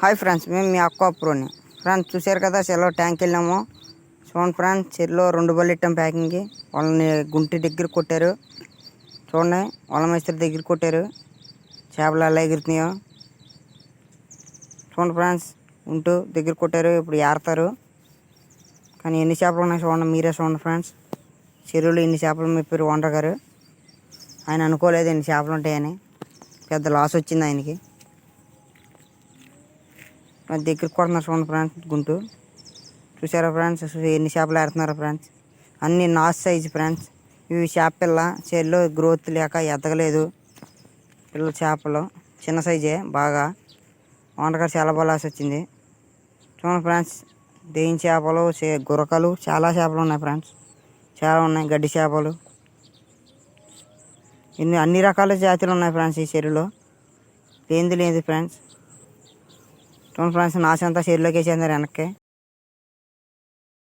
Hi friends మేము మీ అక్క ప్రోని friends చూశారు కదా సెలవు ట్యాంక్ వెళ్ళాము. చూడండి ఫ్రెండ్స్ చెరులో రెండు బళ్ళు ఇట్టాం ప్యాకింగ్కి వాళ్ళని గుంటి దగ్గర కొట్టారు. చూడండి వాళ్ళ మేస్త్రి దగ్గర కొట్టారు. చేపలు ఎలా ఎగురుతున్నాయో. చూడండి ఫ్రెండ్స్ ఉంటూ దగ్గర కొట్టారు. ఇప్పుడు ఏరతారు. కానీ ఎన్ని చేపలు ఉన్నాయి చూడండి మీరే చూడండి ఫ్రెండ్స్. చెరువులో ఇన్ని చేపలు మెప్పారు ఓనర్ గారు. ఆయన అనుకోలేదు ఎన్ని చేపలు ఉంటాయని. పెద్ద లాస్ వచ్చింది ఆయనకి. మన దగ్గరికి కొడుతున్నారు చూడండి ఫ్రెండ్స్ గుంటు చూసారా ఫ్రెండ్స్? ఎన్ని చేపలు ఆడుతున్నారా ఫ్రెండ్స్. అన్ని నాస్ సైజ్ ఫ్రెండ్స్. ఇవి చేప పిల్ల చెల్లో గ్రోత్ లేక ఎదగలేదు పిల్ల చేపలు. చిన్న సైజే బాగా. ఓనర్ చాలా బాగా వచ్చింది. చూడండి ఫ్రెండ్స్ దేని చేపలు చే- గురకలు చాలా చేపలు ఉన్నాయి ఫ్రెండ్స్. చాలా ఉన్నాయి గడ్డి చేపలు. ఇన్ని అన్ని రకాల జాతులు ఉన్నాయి ఫ్రెండ్స్ ఈ చెరువులో. లేనిది లేదు ఫ్రెండ్స్. చూడండి ఫ్రెండ్స్ నాశంతా షేర్లోకి వేసేందారు వెనక్కి.